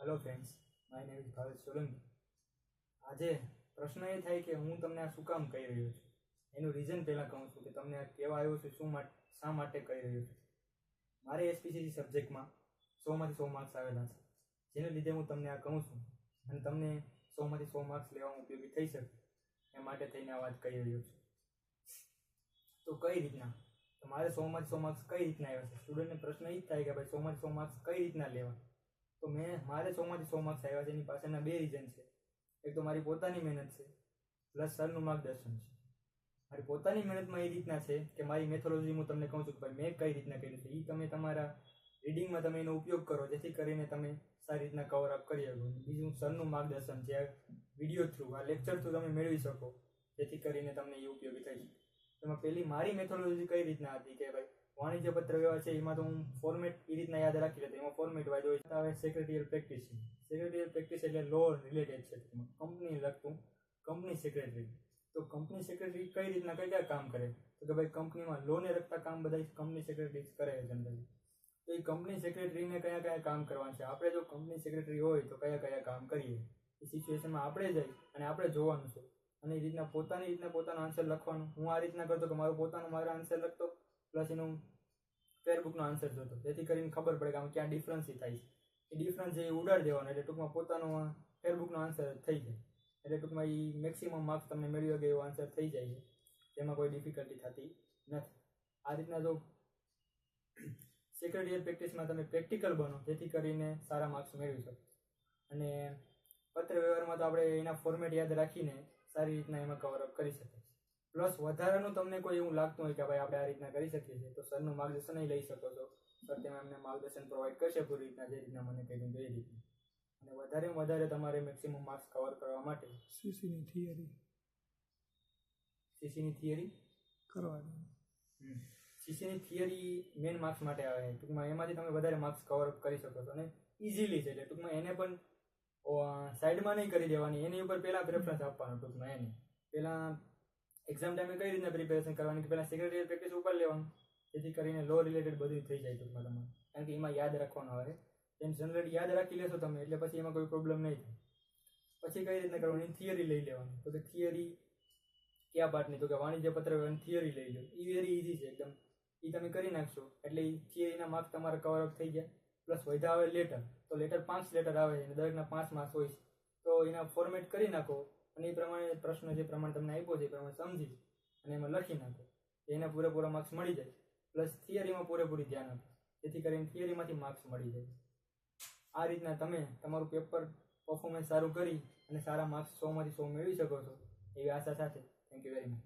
Hello friends my name is Bhavesh Solanki આજે પ્રશ્ન એ થાય કે હું તમને આ શું કામ કહી રહ્યો છું? એનું રીઝન પહેલાં કહું છું કે તમને આ કહેવા આવ્યો છું, શું માટે શા માટે કહી રહ્યો છું? મારે એસપીસીસી સબ્જેક્ટમાં સોમાંથી સો માર્ક્સ આવેલા છે. જેને લીધે હું તમને આ કહું છું અને તમને સોમાંથી સો માર્ક્સ લેવામાં ઉપયોગી થઈ શકે એ માટે થઈને આ વાત કહી રહ્યો છું. તો કઈ રીતના? મારે સોમાંથી સો માર્ક્સ કઈ રીતના આવ્યા છે? સ્ટુડન્ટને પ્રશ્ન એ જ થાય કે ભાઈ સોમાંથી સો માર્ક્સ કઈ રીતના લેવા તો મેં, મારે સોમાંથી સો માર્ક્સ આવ્યા છે એની પાછળના બે રીઝન છે. એક તો મારી પોતાની મહેનત છે પ્લસ સરનું માર્ગદર્શન છે. મારી પોતાની મહેનતમાં એ રીતના છે કે મારી મેથોલોજી હું તમને કહું છું કે ભાઈ મેં કઈ રીતના કર્યું છે. એ તમે તમારા રીડિંગમાં તમે એનો ઉપયોગ કરો, જેથી કરીને તમે સારી રીતના કવર અપ કરી શકો. બીજું, સરનું માર્ગદર્શન છે વીડિયો થ્રુ આ લેક્ચર થ્રુ તમે મેળવી શકો, જેથી કરીને તમને એ ઉપયોગી થઈ શકે. એમાં પહેલી મારી મેથોલોજી કઈ રીતના હતી કે ભાઈ વાણિજ્ય પત્ર વ્યવહાર છે, એમાં તો હું ફોર્મેટ એ રીતના યાદ રાખી લેતો, એમાં ફોર્મેટ વાઇઝ હોય આવે સેક્રેટરીયલ પ્રેક્ટિસ છે સેક્રેટરીયલ પ્રેક્ટિસ એટલે લો રિલેટેડ છે કંપની લગતું કંપની સેક્રેટરી તો કંપની સેક્રેટરી કઈ રીતના કઈ કયા કામ કરે? તો કે ભાઈ કંપનીમાં લોને લગતા કામ બધા કંપની સેક્રેટરી કરે છે જનરલી તો એ કંપની સેક્રેટરીને કયા કયા કામ કરવાના છે? આપણે જો કંપની સેક્રેટરી હોય તો કયા કયા કામ કરીએ? એ સિચ્યુએશનમાં આપણે જઈ અને આપણે જોવાનું છે. અને એ રીતના પોતાની રીતના પોતાનો આન્સર લખવાનું. હું આ રીતના કરતો કે મારો પોતાનો મારો આન્સર લખતો. પ્લસ એનું ફેરબુકનો આન્સર જોતો. જેથી કરીને ખબર પડે કે આમ ક્યાં ડિફરન્સ થાય છે. એ ડિફરન્સ એ ઉડાડી દેવાનો એટલે ટૂંકમાં પોતાનો ફેરબુકનો આન્સર થઈ જાય. એટલે ટૂંકમાં એ મેક્સિમમ માર્ક્સ તમને મેળવી શકે એવો આન્સર થઈ જાય છે. તેમાં કોઈ ડિફિકલ્ટી થતી નથી. આ રીતના જો સેક્રેટરીયલ પ્રેક્ટિસમાં તમે પ્રેક્ટિકલ બનો, જેથી કરીને સારા માર્ક્સ મેળવી શકો. અને પત્ર વ્યવહારમાં તો આપણે એના ફોર્મેટ યાદ રાખીને સારી રીતના એમાં કવરઅપ કરી શકીએ. પ્લસ વધારાનું તમને કોઈ એવું લાગતું હોય કે ભાઈ આપણે આ રીતના કરી શકીએ છીએ તો સરનું માર્ગદર્શન લઈ શકો છો. સર તેમાં એમને માર્ગદર્શન પ્રોવાઈડ કરશે પૂરી રીતના જે રીતના મને કહ્યું એ રીતના. અને વધારે વધારે તમારે મેક્સિમમ માર્ક્સ કવર કરવા માટે સીસીની થિયરી સીસીની થિયરી કરવાની. સીસીની થિયરી મેઇન માર્ક્સ માટે આવે ટૂંકમાં એમાંથી તમે વધારે માર્ક્સ કવર કરી શકો છો અને ઇઝીલી છે. એટલે ટૂંકમાં એને પણ સાઈડમાં નહીં કરી દેવાની. એની ઉપર પહેલાં પ્રેફરન્સ આપવાનો ટૂંકમાં એને. પહેલાં એક્ઝામ ટાઈમે કઈ રીતના પ્રિપેરેશન કરવાની? કે પહેલાં સેક્રેટરી પ્રેક્ટિસ ઉપર લેવાનું. જેથી કરીને લો રિલેટેડ બધું થઈ જાય ટૂંકમાં તમારે. કારણ કે એમાં યાદ રાખવાનું આવે. એમ જનરલ યાદ રાખી લેશો તમે, એટલે પછી એમાં કોઈ પ્રોબ્લેમ નહીં થાય. પછી કઈ રીતના કરવાની? થિયરી લઈ લેવાની. તો કે થિયરી કયા પાર્ટની તો કે વાણિજ્ય પત્ર થિયરી લઈ લો એ વેરી ઇઝી છે એકદમ. એ તમે કરી નાખશો. એટલે એ થિયરીના માર્ક્સ તમારા કવરઅપ થઈ ગયા પ્લસ વધ્યા આવે લેટર તો લેટર પાંચ લેટર આવે અને દરેકના પાંચ માર્ક્સ હોય છે. તો એના ફોર્મેટ કરી નાખો. અને એ પ્રમાણે પ્રશ્ન જે પ્રમાણે તમને આપ્યો છે એ પ્રમાણે સમજી અને એમાં લખી નાખો. એના પૂરેપૂરા માર્ક્સ મળી જાય. પ્લસ થિયરીમાં પૂરેપૂરી ધ્યાન આપો. જેથી કરીને થિયરીમાંથી માર્ક્સ મળી જાય. આ રીતના તમે તમારું પેપર પરફોર્મન્સ સારું કરી અને સારા માર્ક્સ સોમાંથી સો મેળવી શકો છો. એવી આશા સાથે. Thank you very much